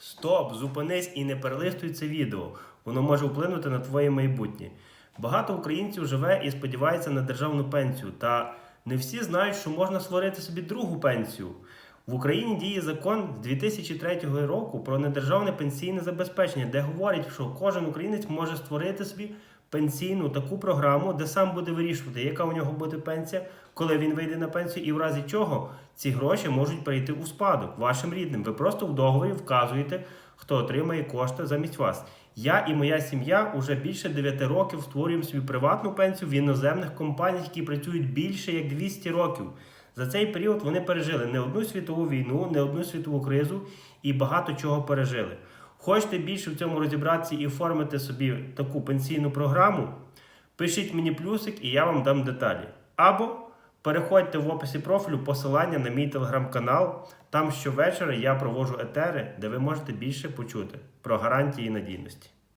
Стоп, зупинись і не перелистуй це відео. Воно може вплинути на твоє майбутнє. Багато українців живе і сподівається на державну пенсію, та не всі знають, що можна створити собі другу пенсію. В Україні діє закон з 2003 року про недержавне пенсійне забезпечення, де говорять, що кожен українець може створити собі пенсійну таку програму, де сам буде вирішувати, яка у нього буде пенсія, коли він вийде на пенсію, і в разі чого ці гроші можуть перейти у спадок вашим рідним. Ви просто в договорі вказуєте, хто отримає кошти замість вас. Я і моя сім'я уже більше 9 років створюємо собі приватну пенсію в іноземних компаніях, які працюють більше як 200 років. За цей період вони пережили не одну світову війну, не одну світову кризу і багато чого пережили. Хочете більше в цьому розібратися і оформити собі таку пенсійну програму? Пишіть мені плюсик і я вам дам деталі. Або переходьте в описі профілю посилання на мій телеграм-канал. Там щовечора я проводжу етери, де ви можете більше почути про гарантії надійності.